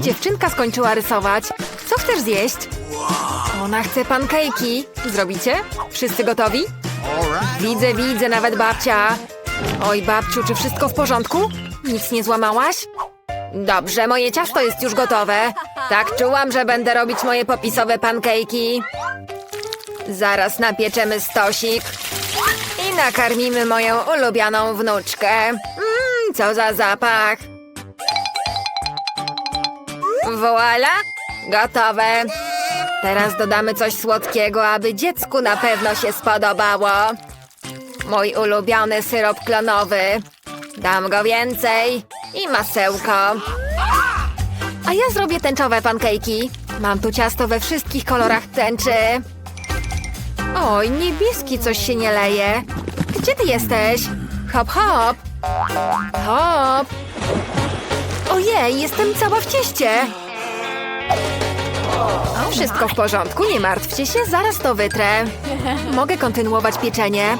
Dziewczynka skończyła rysować. Co chcesz zjeść? Ona chce pankejki. Zrobicie? Wszyscy gotowi? Widzę, widzę, nawet babcia. Oj, babciu, czy wszystko w porządku? Nic nie złamałaś? Dobrze, moje ciasto jest już gotowe. Tak czułam, że będę robić moje popisowe pankejki. Zaraz napieczemy stosik i nakarmimy moją ulubioną wnuczkę. Mmm, co za zapach. Voila! Gotowe. Teraz dodamy coś słodkiego, aby dziecku na pewno się spodobało. Mój ulubiony syrop klonowy. Dam go więcej. I masełko. A ja zrobię tęczowe pankejki. Mam tu ciasto we wszystkich kolorach tęczy. Oj, niebieski coś się nie leje. Gdzie ty jesteś? Hop, hop. Hop. Ojej, jestem cała w cieście. Wszystko w porządku, nie martwcie się, zaraz to wytrę. Mogę kontynuować pieczenie.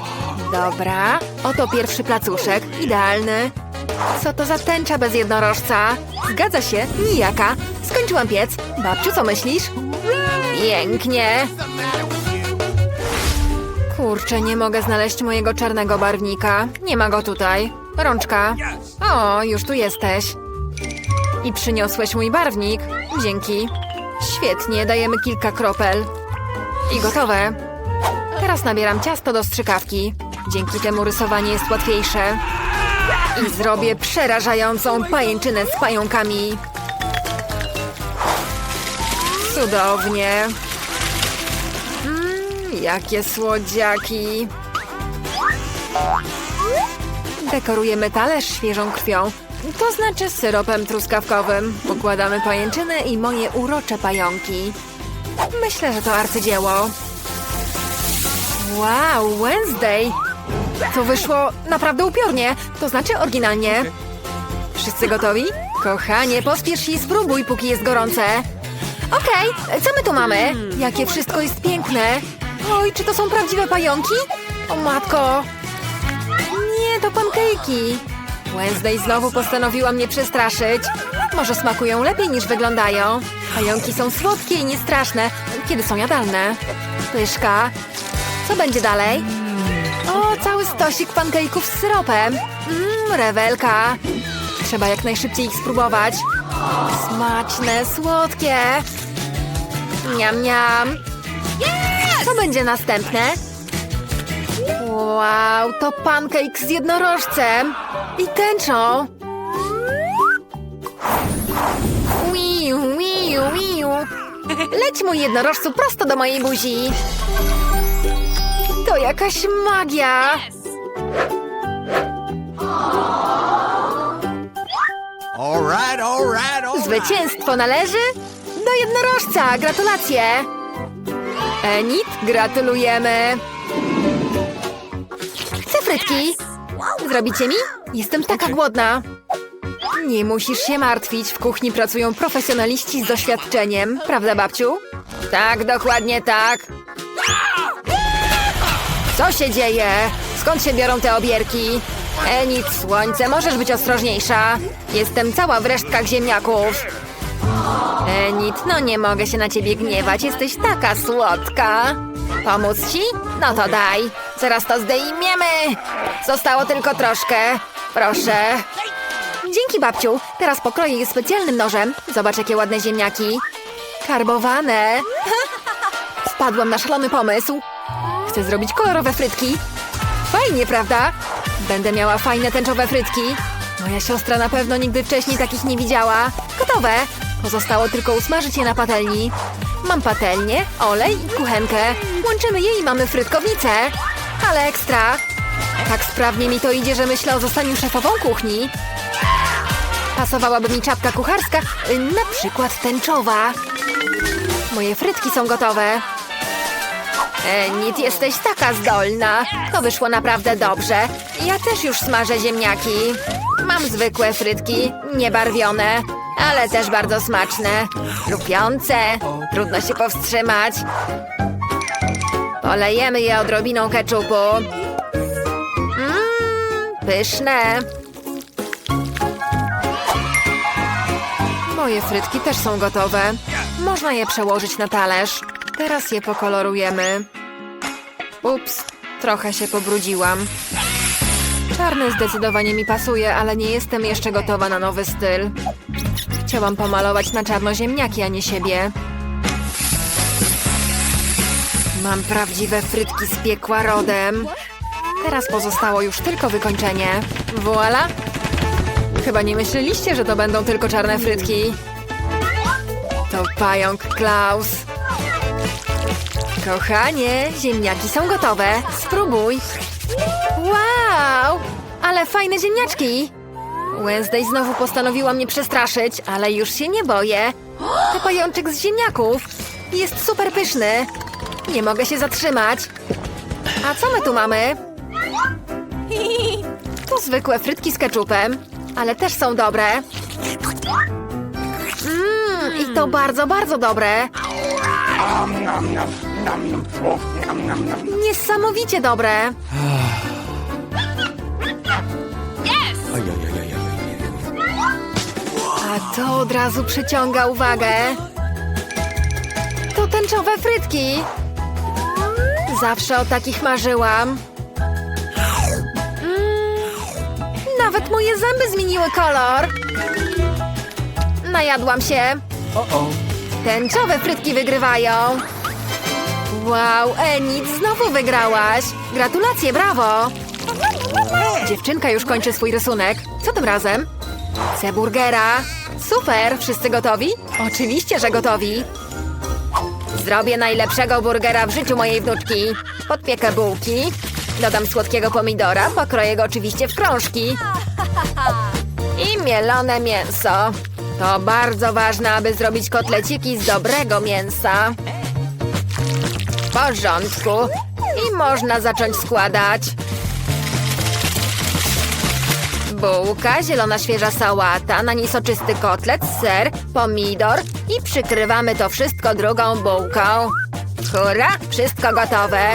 Dobra, oto pierwszy placuszek, idealny. Co to za tęcza bez jednorożca? Zgadza się, nijaka. Skończyłam piec. Babciu, co myślisz? Pięknie. Kurczę, nie mogę znaleźć mojego czarnego barwnika. Nie ma go tutaj. Rączka. O, już tu jesteś. I przyniosłeś mój barwnik. Dzięki. Świetnie, dajemy kilka kropel. I gotowe. Teraz nabieram ciasto do strzykawki. Dzięki temu rysowanie jest łatwiejsze. I zrobię przerażającą pajęczynę z pająkami. Cudownie. Mmm, jakie słodziaki. Dekorujemy talerz świeżą krwią. To znaczy syropem truskawkowym. Układamy pajęczynę i moje urocze pająki. Myślę, że to arcydzieło. Wow, Wednesday! To wyszło naprawdę upiornie, to znaczy oryginalnie. Wszyscy gotowi? Kochanie, pospiesz się i spróbuj, póki jest gorące. Okej, co my tu mamy? Jakie wszystko jest piękne. Oj, czy to są prawdziwe pająki? O matko! Nie, to pankejki. Wednesday znowu postanowiła mnie przestraszyć. Może smakują lepiej niż wyglądają. Pająki są słodkie i niestraszne, kiedy są jadalne. Pyszka. Co będzie dalej? O, cały stosik pankejków z syropem. Mmm, rewelka. Trzeba jak najszybciej ich spróbować. Smaczne, słodkie. Niam, niam. Co będzie następne? Wow, to pancake z jednorożcem i tęczą. Wiu, wiu, wiu. Leć mój jednorożcu prosto do mojej buzi. To jakaś magia. All right, all right, all right. Zwycięstwo należy do jednorożca. Gratulacje. Enit, gratulujemy. Chcę frytki. Zrobicie mi? Jestem taka głodna. Nie musisz się martwić. W kuchni pracują profesjonaliści z doświadczeniem. Prawda, babciu? Tak, dokładnie tak. Co się dzieje? Skąd się biorą te obierki? Enit, słońce, możesz być ostrożniejsza. Jestem cała w resztkach ziemniaków. Enit, no nie mogę się na ciebie gniewać. Jesteś taka słodka. Pomóc ci? No to daj. Zaraz to zdejmiemy. Zostało tylko troszkę. Proszę. Dzięki, babciu. Teraz pokroję je specjalnym nożem. Zobacz, jakie ładne ziemniaki. Karbowane. Wpadłam na szalony pomysł. Chcę zrobić kolorowe frytki. Fajnie, prawda? Będę miała fajne tęczowe frytki. Moja siostra na pewno nigdy wcześniej takich nie widziała. Gotowe. Pozostało tylko usmażyć je na patelni. Mam patelnię, olej i kuchenkę. Łączymy je i mamy frytkownicę. Ale ekstra. Tak sprawnie mi to idzie, że myślę o zostaniu szefową kuchni. Pasowałaby mi czapka kucharska, y, na przykład tęczowa. Moje frytki są gotowe. Enit, jesteś taka zdolna. To wyszło naprawdę dobrze. Ja też już smażę ziemniaki. Mam zwykłe frytki, niebarwione, ale też bardzo smaczne. Lupiące. Trudno się powstrzymać. Polejemy je odrobiną keczupu. Mmm, pyszne. Moje frytki też są gotowe. Można je przełożyć na talerz. Teraz je pokolorujemy. Ups, trochę się pobrudziłam. Czarny zdecydowanie mi pasuje, ale nie jestem jeszcze gotowa na nowy styl. Chciałam pomalować na czarno ziemniaki, a nie siebie. Mam prawdziwe frytki z piekła rodem. Teraz pozostało już tylko wykończenie. Voila! Chyba nie myśleliście, że to będą tylko czarne frytki. To pająk Klaus. Kochanie, ziemniaki są gotowe. Spróbuj. Wow! Ale fajne ziemniaczki. Wednesday znowu postanowiła mnie przestraszyć, ale już się nie boję. To pajączek z ziemniaków. Jest super pyszny. Nie mogę się zatrzymać. A co my tu mamy? To zwykłe frytki z keczupem, ale też są dobre. Mmm, i to bardzo, bardzo dobre. Niesamowicie dobre. To od razu przyciąga uwagę. To tęczowe frytki. Zawsze o takich marzyłam. Mm, nawet moje zęby zmieniły kolor. Najadłam się. Tęczowe frytki wygrywają. Wow, Enid, znowu wygrałaś. Gratulacje, brawo. Dziewczynka już kończy swój rysunek. Co tym razem? Chcę burgera. Super, wszyscy gotowi? Oczywiście, że gotowi. Zrobię najlepszego burgera w życiu mojej wnuczki. Podpiekę bułki, dodam słodkiego pomidora, pokroję go oczywiście w krążki. I mielone mięso. To bardzo ważne, aby zrobić kotleciki z dobrego mięsa. W porządku. I można zacząć składać. Bułka, zielona świeża sałata, na niej soczysty kotlet, ser, pomidor i przykrywamy to wszystko drugą bułką. Hurra, wszystko gotowe.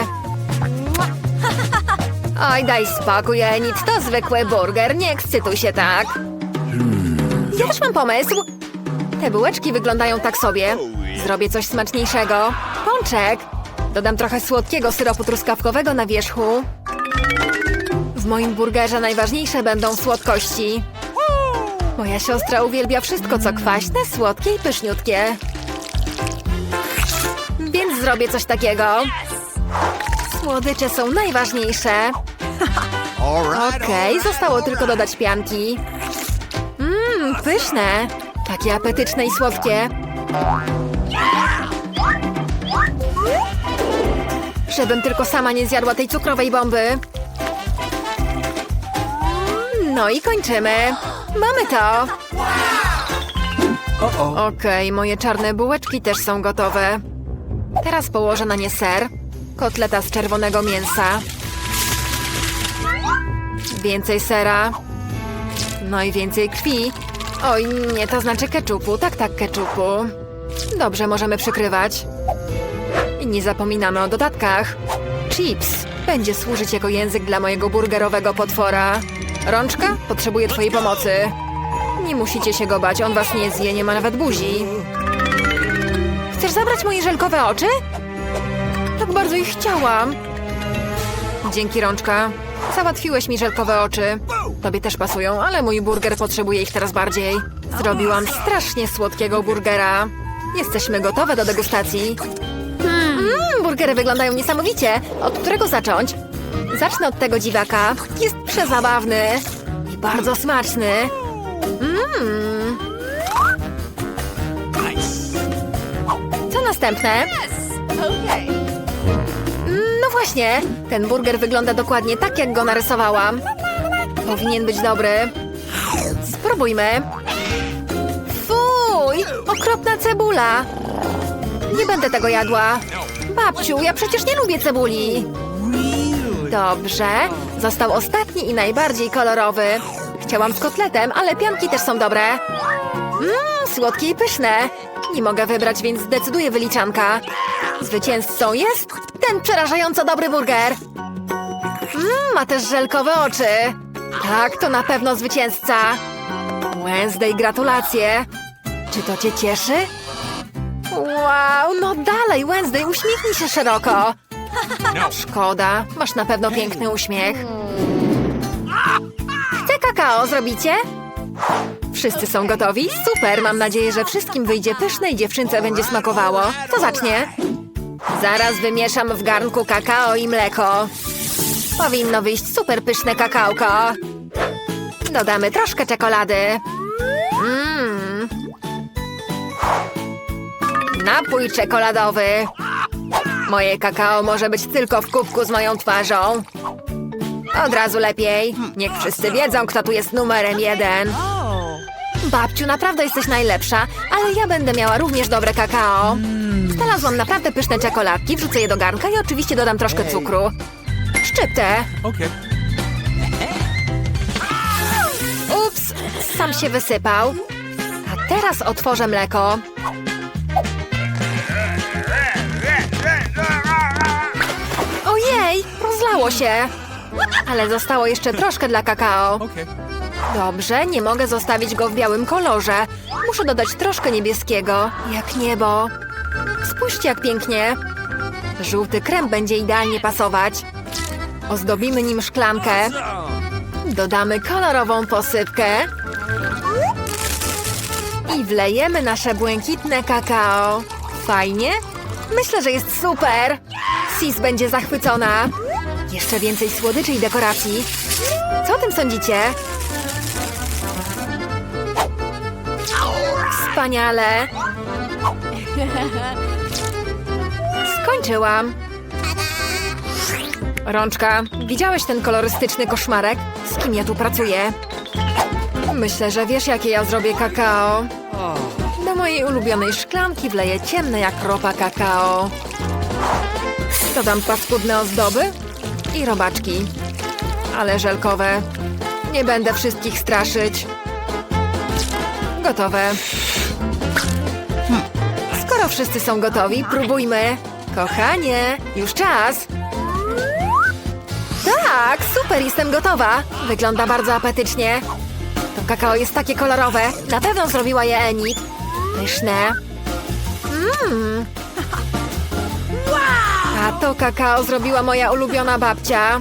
Oj, daj spokój, Enid, to zwykły burger, nie ekscytuj się tak. Ja też mam pomysł. Te bułeczki wyglądają tak sobie. Zrobię coś smaczniejszego. Pączek. Dodam trochę słodkiego syropu truskawkowego na wierzchu. Moim burgerze najważniejsze będą słodkości. Moja siostra uwielbia wszystko, co kwaśne, słodkie i pyszniutkie. Więc zrobię coś takiego. Słodycze są najważniejsze. Okej, zostało tylko dodać pianki. Mmm, pyszne. Takie apetyczne i słodkie. Żebym tylko sama nie zjadła tej cukrowej bomby. No i kończymy. Mamy to. Okej, moje czarne bułeczki też są gotowe. Teraz położę na nie ser, kotleta z czerwonego mięsa, Więcej sera. No i więcej krwi. Oj, nie, to znaczy keczupu. Tak, tak, keczupu. Dobrze, możemy przykrywać. I nie zapominamy o dodatkach. Chips będzie służyć jako język dla mojego burgerowego potwora. Rączka potrzebuje twojej pomocy. Nie musicie się go bać, on was nie zje, nie ma nawet buzi. Chcesz zabrać moje żelkowe oczy? Tak bardzo ich chciałam. Dzięki, Rączka. Załatwiłeś mi żelkowe oczy. Tobie też pasują, ale mój burger potrzebuje ich teraz bardziej. Zrobiłam strasznie słodkiego burgera. Jesteśmy gotowe do degustacji. Mmm, burgery wyglądają niesamowicie. Od którego zacząć? Zacznę od tego dziwaka. Jest przezabawny i bardzo smaczny. Mmm. Co następne? No właśnie, ten burger wygląda dokładnie tak, jak go narysowałam. Powinien być dobry. Spróbujmy. Fuj, okropna cebula. Nie będę tego jadła. Babciu, ja przecież nie lubię cebuli. Dobrze, został ostatni i najbardziej kolorowy. Chciałam z kotletem, ale pianki też są dobre. Mmm, słodkie i pyszne. Nie mogę wybrać, więc zdecyduję wyliczanka. Zwycięzcą jest ten przerażająco dobry burger. Mmm, ma też żelkowe oczy. Tak, to na pewno zwycięzca. Wednesday, gratulacje. Czy to cię cieszy? Wow, no dalej, Wednesday, uśmiechnij się szeroko. Szkoda, masz na pewno piękny uśmiech. Chcę kakao, zrobicie? Wszyscy są gotowi? Super, mam nadzieję, że wszystkim wyjdzie pyszne i dziewczynce będzie smakowało. To zacznie. Zaraz wymieszam w garnku kakao i mleko. Powinno wyjść super pyszne kakałko. Dodamy troszkę czekolady. Mmm. Napój czekoladowy. Moje kakao może być tylko w kubku z moją twarzą. Od razu lepiej. Niech wszyscy wiedzą, kto tu jest numerem jeden. Babciu, naprawdę jesteś najlepsza, ale ja będę miała również dobre kakao. Znalazłam naprawdę pyszne czekoladki, wrzucę je do garnka i oczywiście dodam troszkę cukru. Szczyptę. Okay. Ups, sam się wysypał. A teraz otworzę mleko. Rozlało się. Ale zostało jeszcze troszkę dla kakao. Dobrze, nie mogę zostawić go w białym kolorze. Muszę dodać troszkę niebieskiego, jak niebo. Spójrzcie, jak pięknie. Żółty krem będzie idealnie pasować. Ozdobimy nim szklankę. Dodamy kolorową posypkę. I wlejemy nasze błękitne kakao. Fajnie? Myślę, że jest super. Sis będzie zachwycona. Jeszcze więcej słodyczy i dekoracji. Co o tym sądzicie? Wspaniale! Skończyłam. Rączka, widziałeś ten kolorystyczny koszmarek? Z kim ja tu pracuję? Myślę, że wiesz, jakie ja zrobię kakao. Do mojej ulubionej szklanki wleję ciemne jak ropa kakao. Dodam paskudne ozdoby i robaczki. Ale żelkowe. Nie będę wszystkich straszyć. Gotowe. Skoro wszyscy są gotowi, próbujmy. Kochanie, już czas. Tak, super, jestem gotowa. Wygląda bardzo apetycznie. To kakao jest takie kolorowe. Na pewno zrobiła je Enid. Pyszne. Mmm. A to kakao zrobiła moja ulubiona babcia.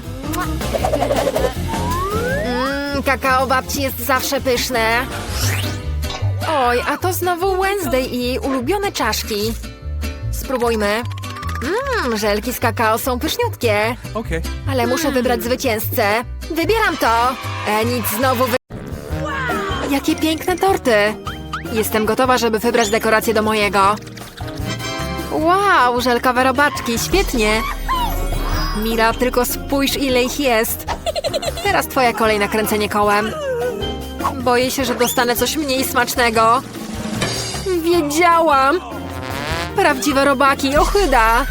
Mmm, kakao babci jest zawsze pyszne. Oj, a to znowu Wednesday i jej ulubione czaszki. Spróbujmy. Mmm, żelki z kakao są pyszniutkie. Okay. Ale muszę wybrać zwycięzcę. Wybieram to! E, nic znowu wy... Jakie piękne torty! Jestem gotowa, żeby wybrać dekorację do mojego. Wow, żelkowe robaczki, świetnie! Mira, tylko spójrz ile ich jest. Teraz twoja kolej na kręcenie kołem. Boję się, że dostanę coś mniej smacznego. Wiedziałam! Prawdziwe robaki, ochyda!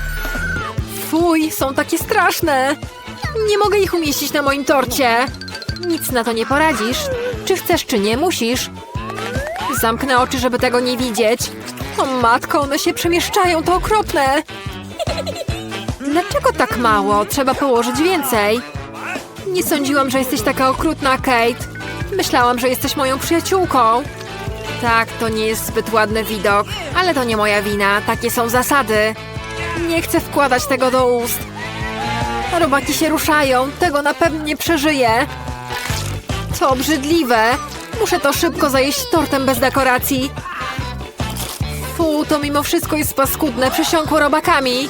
Fuj, są takie straszne! Nie mogę ich umieścić na moim torcie! Nic na to nie poradzisz. Czy chcesz, czy nie, musisz. Zamknę oczy, żeby tego nie widzieć. O matko, one się przemieszczają, to okropne! Dlaczego tak mało? Trzeba położyć więcej. Nie sądziłam, że jesteś taka okrutna, Kate. Myślałam, że jesteś moją przyjaciółką. Tak, to nie jest zbyt ładny widok, ale to nie moja wina. Takie są zasady. Nie chcę wkładać tego do ust. Robaki się ruszają. Tego na pewno nie przeżyję. To obrzydliwe. Muszę to szybko zajeść tortem bez dekoracji. Fu, to mimo wszystko jest paskudne. Przesiąkło robakami.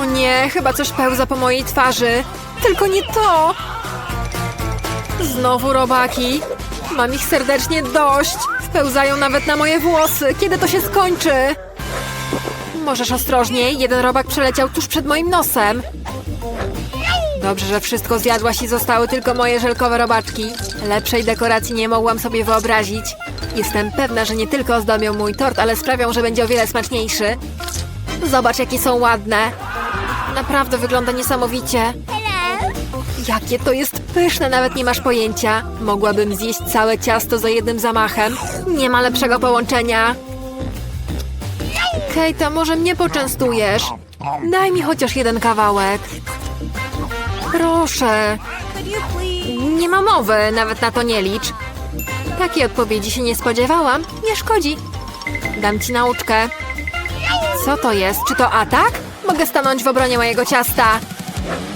O nie, chyba coś pełza po mojej twarzy. Tylko nie to. Znowu robaki. Mam ich serdecznie dość. Wpełzają nawet na moje włosy. Kiedy to się skończy? Możesz ostrożniej. Jeden robak przeleciał tuż przed moim nosem. Dobrze, że wszystko zjadłaś i zostały tylko moje żelkowe robaczki. Lepszej dekoracji nie mogłam sobie wyobrazić. Jestem pewna, że nie tylko ozdobią mój tort, ale sprawią, że będzie o wiele smaczniejszy. Zobacz, jakie są ładne. Naprawdę wygląda niesamowicie. Jakie to jest pyszne, nawet nie masz pojęcia. Mogłabym zjeść całe ciasto za jednym zamachem. Nie ma lepszego połączenia. Kate, a może mnie poczęstujesz? Daj mi chociaż jeden kawałek. Proszę. Nie ma mowy, nawet na to nie licz. Takiej odpowiedzi się nie spodziewałam. Nie szkodzi. Dam ci nauczkę. Co to jest? Czy to atak? Mogę stanąć w obronie mojego ciasta.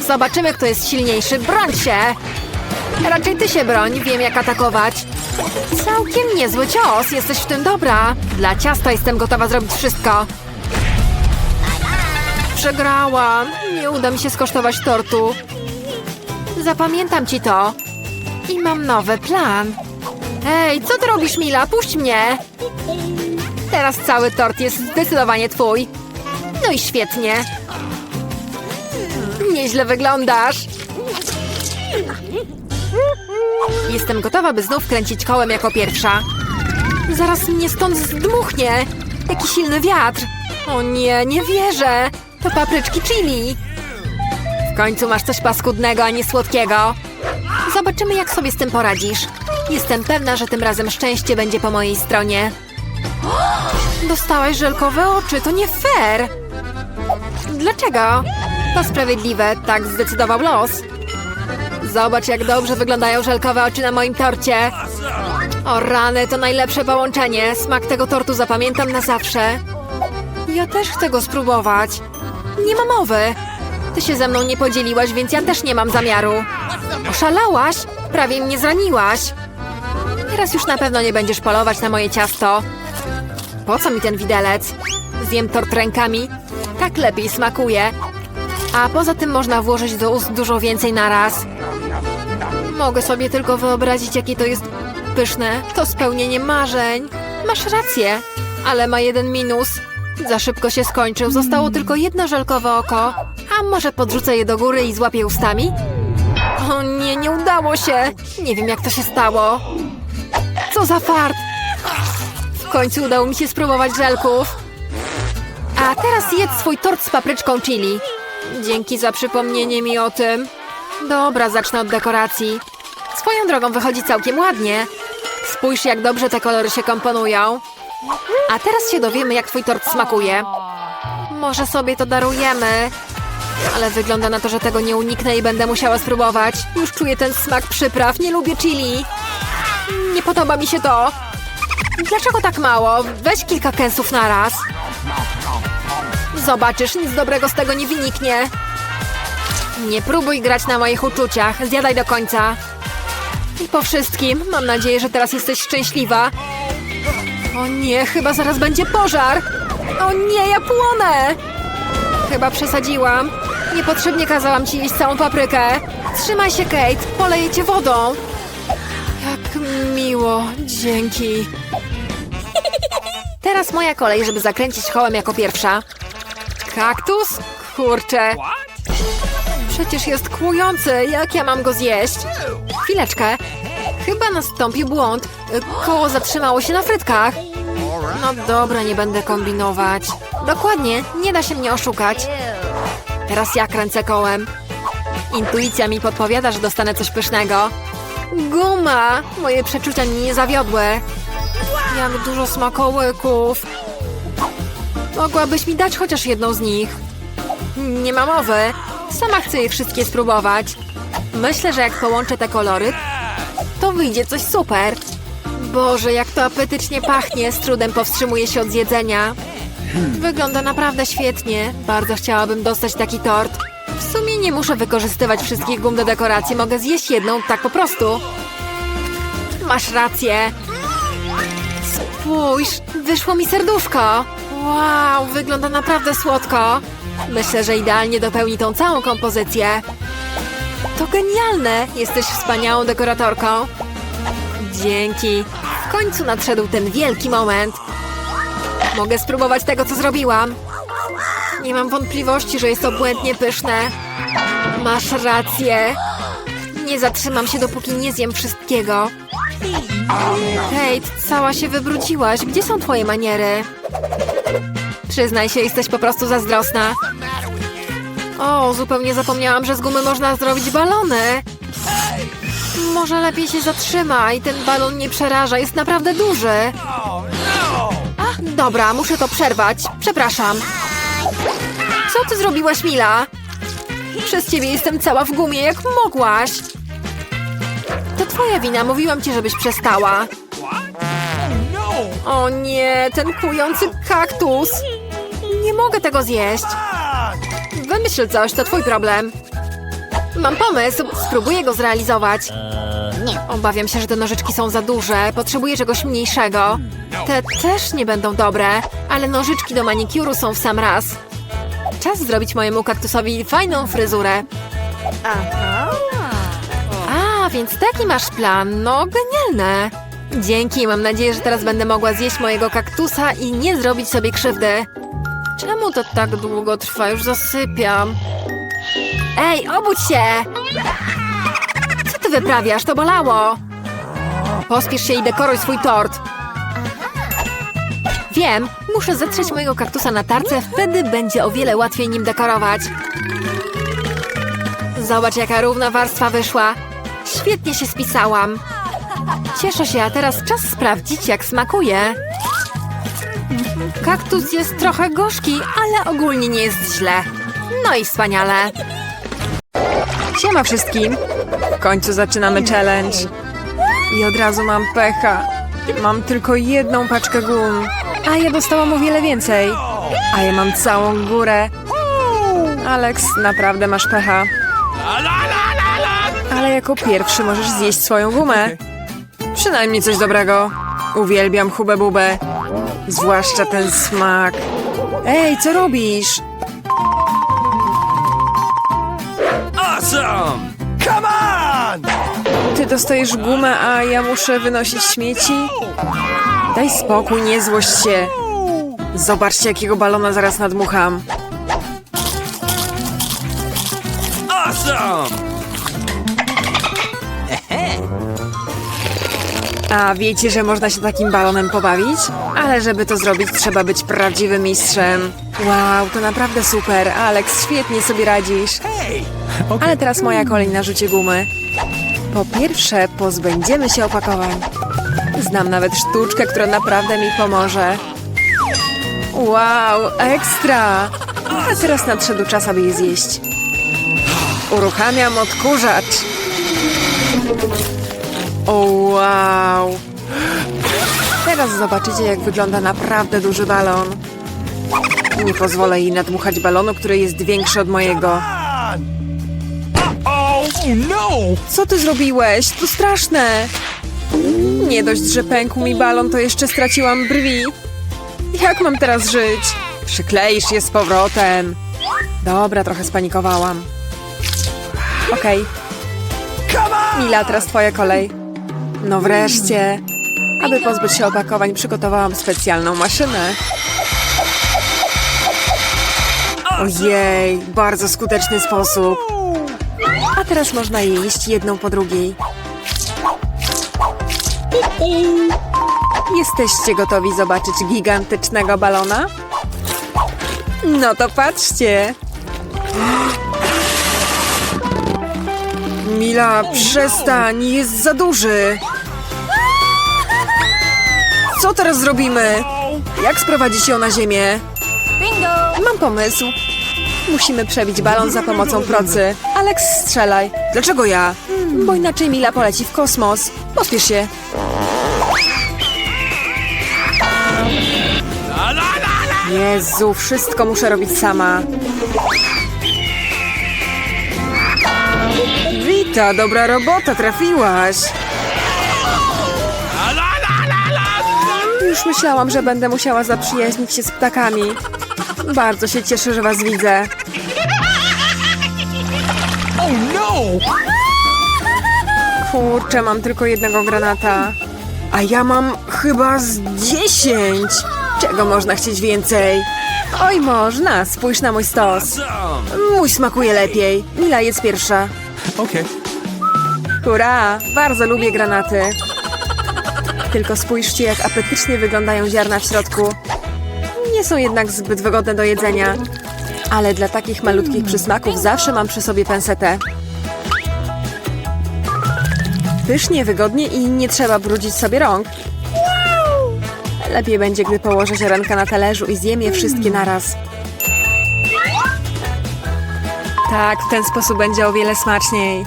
Zobaczymy, kto jest silniejszy. Broń się! Raczej ty się broń, wiem jak atakować. Całkiem niezły cios, jesteś w tym dobra. Dla ciasta jestem gotowa zrobić wszystko. Przegrałam. Nie uda mi się skosztować tortu. Zapamiętam ci to. I mam nowy plan. Hej, co ty robisz, Mila? Puść mnie! Teraz cały tort jest zdecydowanie twój. No i świetnie. Nieźle wyglądasz. Jestem gotowa, by znów kręcić kołem jako pierwsza. Zaraz mnie stąd zdmuchnie. Jaki silny wiatr. O nie, nie wierzę. To papryczki chili. W końcu masz coś paskudnego, a nie słodkiego. Zobaczymy, jak sobie z tym poradzisz. Jestem pewna, że tym razem szczęście będzie po mojej stronie. Dostałaś żelkowe oczy, to nie fair. Dlaczego? To sprawiedliwe, tak zdecydował los. Zobacz, jak dobrze wyglądają żelkowe oczy na moim torcie. O rany, to najlepsze połączenie. Smak tego tortu zapamiętam na zawsze. Ja też chcę go spróbować. Nie ma mowy. Ty się ze mną nie podzieliłaś, więc ja też nie mam zamiaru. Oszalałaś? Prawie mnie zraniłaś. Teraz już na pewno nie będziesz polować na moje ciasto. Po co mi ten widelec? Zjem tort rękami. Tak lepiej smakuje. A poza tym można włożyć do ust dużo więcej naraz. Mogę sobie tylko wyobrazić, jakie to jest pyszne. To spełnienie marzeń. Masz rację, ale ma jeden minus. Za szybko się skończył. Zostało tylko jedno żelkowe oko. A może podrzucę je do góry i złapię ustami? O nie, nie udało się. Nie wiem, jak to się stało. Co za fart. W końcu udało mi się spróbować żelków. A teraz jedz swój tort z papryczką chili. Dzięki za przypomnienie mi o tym. Dobra, zacznę od dekoracji. Swoją drogą wychodzi całkiem ładnie. Spójrz, jak dobrze te kolory się komponują. A teraz się dowiemy, jak twój tort smakuje. Może sobie to darujemy. Ale wygląda na to, że tego nie uniknę i będę musiała spróbować. Już czuję ten smak przypraw. Nie lubię chili. Nie podoba mi się to. Dlaczego tak mało? Weź kilka kęsów na raz. Zobaczysz, nic dobrego z tego nie wyniknie. Nie próbuj grać na moich uczuciach. Zjadaj do końca. I po wszystkim, mam nadzieję, że teraz jesteś szczęśliwa. O nie, chyba zaraz będzie pożar. O nie, ja płonę. Chyba przesadziłam. Niepotrzebnie kazałam ci jeść całą paprykę. Trzymaj się, Kate. Poleję cię wodą. Jak miło. Dzięki. Teraz moja kolej, żeby zakręcić kołem jako pierwsza. Kaktus? Kurczę. Przecież jest kłujący. Jak ja mam go zjeść? Chwileczkę. Chyba nastąpił błąd. Koło zatrzymało się na frytkach. No dobra, nie będę kombinować. Dokładnie, nie da się mnie oszukać. Teraz ja kręcę kołem. Intuicja mi podpowiada, że dostanę coś pysznego. Guma! Moje przeczucia mnie nie zawiodły. Jak dużo smakołyków. Mogłabyś mi dać chociaż jedną z nich. Nie ma mowy. Sama chcę je wszystkie spróbować. Myślę, że jak połączę te kolory, to wyjdzie coś super. Boże, jak to apetycznie pachnie, z trudem powstrzymuję się od zjedzenia. Wygląda naprawdę świetnie. Bardzo chciałabym dostać taki tort. W sumie nie muszę wykorzystywać wszystkich gum do dekoracji. Mogę zjeść jedną tak po prostu. Masz rację. Spójrz, wyszło mi serduszko. Wow, wygląda naprawdę słodko. Myślę, że idealnie dopełni tą całą kompozycję. To genialne! Jesteś wspaniałą dekoratorką. Dzięki. W końcu nadszedł ten wielki moment. Mogę spróbować tego, co zrobiłam. Nie mam wątpliwości, że jest to błędnie pyszne. Masz rację. Nie zatrzymam się, dopóki nie zjem wszystkiego. Kate, cała się wybrudziłaś. Gdzie są twoje maniery? Przyznaj się, jesteś po prostu zazdrosna. O, zupełnie zapomniałam, że z gumy można zrobić balony. Może lepiej się zatrzymaj, ten balon nie przeraża, jest naprawdę duży. Dobra, muszę to przerwać. Przepraszam. Co ty zrobiłaś, Mila? Przez ciebie jestem cała w gumie, jak mogłaś. To twoja wina, mówiłam ci, żebyś przestała. O nie, ten kujący kaktus. Nie mogę tego zjeść. Wymyśl coś, to twój problem. Mam pomysł, spróbuję go zrealizować. Obawiam się, że te nożyczki są za duże. Potrzebuję czegoś mniejszego. Te też nie będą dobre, ale nożyczki do manikuru są w sam raz. Czas zrobić mojemu kaktusowi fajną fryzurę. A, więc taki masz plan. No, genialne. Dzięki, mam nadzieję, że teraz będę mogła zjeść mojego kaktusa i nie zrobić sobie krzywdy. Czemu to tak długo trwa? Już zasypiam. Ej, obudź się! Wyprawiasz? To bolało! Pospiesz się i dekoruj swój tort. Wiem, muszę zetrzeć mojego kaktusa na tarce, wtedy będzie o wiele łatwiej nim dekorować. Zobacz, jaka równa warstwa wyszła. Świetnie się spisałam. Cieszę się, a teraz czas sprawdzić, jak smakuje. Kaktus jest trochę gorzki, ale ogólnie nie jest źle. No i wspaniale. Siema wszystkim! Końcu zaczynamy challenge. I od razu mam pecha. Mam tylko jedną paczkę gum, a ja dostałam o wiele więcej. A ja mam całą górę. Alex, naprawdę masz pecha. Ale jako pierwszy możesz zjeść swoją gumę. Przynajmniej coś dobrego. Uwielbiam hubę bubę. Zwłaszcza ten smak. Ej, co robisz? Ty dostajesz gumę, a ja muszę wynosić śmieci? Daj spokój, nie złość się. Zobaczcie, jakiego balona zaraz nadmucham. Awesome! A wiecie, że można się takim balonem pobawić? Ale żeby to zrobić, trzeba być prawdziwym mistrzem. Wow, to naprawdę super. Alex, świetnie sobie radzisz. Ale teraz moja kolej na rzucie gumy. Po pierwsze, pozbędziemy się opakowań. Znam nawet sztuczkę, która naprawdę mi pomoże. Wow, ekstra! A teraz nadszedł czas, aby je zjeść. Uruchamiam odkurzacz. Wow! Teraz zobaczycie, jak wygląda naprawdę duży balon. Nie pozwolę jej nadmuchać balonu, który jest większy od mojego. Oh no! Co ty zrobiłeś? To straszne! Nie dość, że pękł mi balon, to jeszcze straciłam brwi. Jak mam teraz żyć? Przykleisz je z powrotem. Dobra, trochę spanikowałam. Okej, on! Mila, teraz twoja kolej. No wreszcie. Aby pozbyć się opakowań, przygotowałam specjalną maszynę. Ojej, bardzo skuteczny sposób. A teraz można je jeść jedną po drugiej. Jesteście gotowi zobaczyć gigantycznego balona? No to patrzcie. Mila, przestań, jest za duży. Co teraz zrobimy? Jak sprowadzić ją na ziemię? Mam pomysł. Musimy przebić balon za pomocą procy. Alex, strzelaj. Dlaczego ja? Bo inaczej Mila poleci w kosmos. Pospiesz się. Jezu, wszystko muszę robić sama. Wita, dobra robota, trafiłaś. Już myślałam, że będę musiała zaprzyjaźnić się z ptakami. Bardzo się cieszę, że was widzę. Oh no! Kurczę, mam tylko jednego granata. A ja mam chyba z dziesięć. Czego można chcieć więcej? Oj, można. Spójrz na mój stos. Mój smakuje lepiej. Mila jest pierwsza. Okay. Hurra! Bardzo lubię granaty. Tylko spójrzcie, jak apetycznie wyglądają ziarna w środku. Nie są jednak zbyt wygodne do jedzenia. Ale dla takich malutkich przysmaków zawsze mam przy sobie pensetę. Pysznie, wygodnie i nie trzeba brudzić sobie rąk. Lepiej będzie, gdy położę ziarenka na talerzu i zjem je wszystkie naraz. Tak, w ten sposób będzie o wiele smaczniej.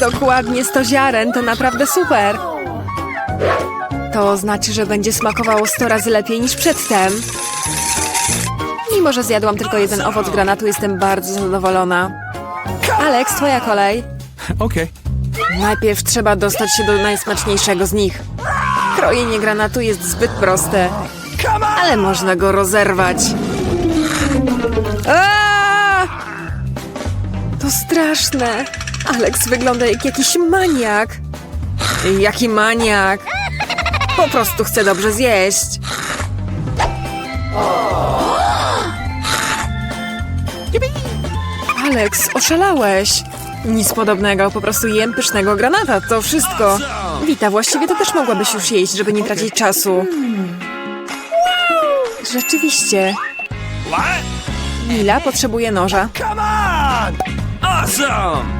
Dokładnie 100 ziaren, to naprawdę super. To znaczy, że będzie smakowało 100 razy lepiej niż przedtem. Mimo, że zjadłam tylko jeden owoc granatu, jestem bardzo zadowolona. Alex, twoja kolej. Okay. Najpierw trzeba dostać się do najsmaczniejszego z nich. Krojenie granatu jest zbyt proste, ale można go rozerwać. Aaa! To straszne. Alex wygląda jak jakiś maniak. Jaki maniak? Po prostu chce dobrze zjeść. Alex, oszalałeś. Nic podobnego, po prostu jem pysznego granata, to wszystko. Wita, właściwie to też mogłabyś już jeść, żeby nie tracić czasu. Rzeczywiście. Mila potrzebuje noża. Come on! Awesome!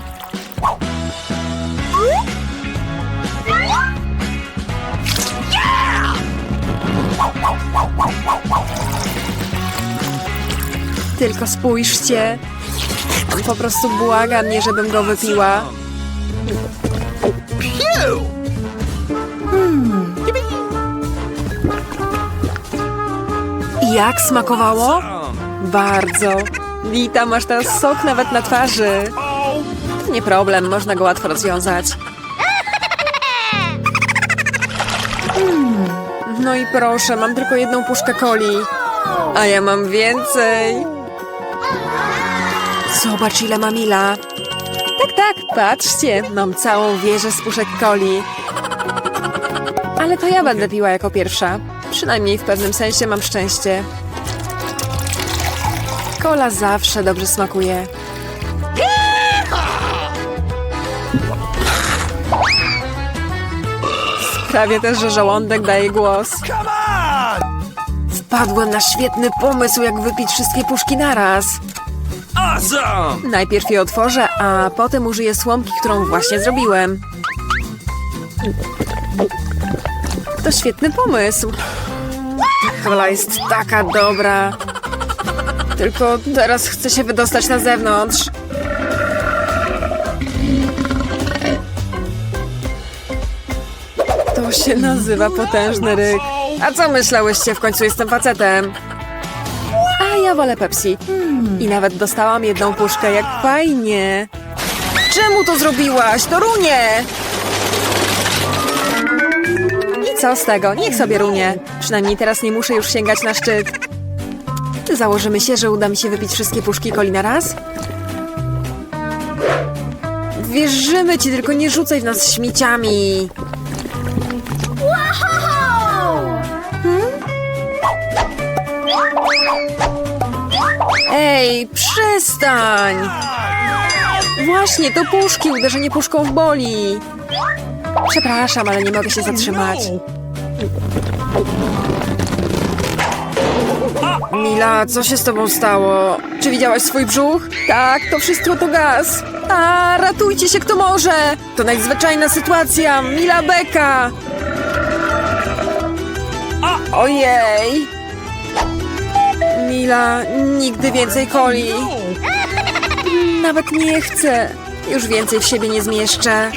Tylko spójrzcie. Po prostu błaga mnie, żebym go wypiła. I jak smakowało? Bardzo. Wita, masz teraz sok nawet na twarzy. Nie problem, można go łatwo rozwiązać. Mm, No i proszę, mam tylko jedną puszkę coli. A ja mam więcej. Zobacz, ile ma Mila. Tak, tak, patrzcie, mam całą wieżę z puszek coli. Ale to ja będę piła jako pierwsza. Przynajmniej w pewnym sensie mam szczęście. Kola zawsze dobrze smakuje. Prawie też, że żołądek daje głos. Wpadłem na świetny pomysł, jak wypić wszystkie puszki naraz. Awesome! Najpierw je otworzę, a potem użyję słomki, którą właśnie zrobiłem. To świetny pomysł. Kola jest taka dobra. Tylko teraz chcę się wydostać na zewnątrz. To się nazywa potężny ryk. A co myślałyście? W końcu jestem facetem. A ja wolę Pepsi. I nawet dostałam jedną puszkę, jak fajnie. Czemu to zrobiłaś? To runie! I co z tego? Niech sobie runie. Przynajmniej teraz nie muszę już sięgać na szczyt. Założymy się, że uda mi się wypić wszystkie puszki coli na raz? Wierzymy ci, tylko nie rzucaj w nas śmieciami. Ej, przestań! Właśnie, to puszki, uderzenie puszką w boli. Przepraszam, ale nie mogę się zatrzymać. Mila, co się z tobą stało? Czy widziałaś swój brzuch? Tak, to wszystko to gaz. A, ratujcie się kto może! To nadzwyczajna sytuacja! Mila Beka! Ojej! Mila, nigdy więcej coli. Nawet nie chcę. Już więcej w siebie nie zmieszczę.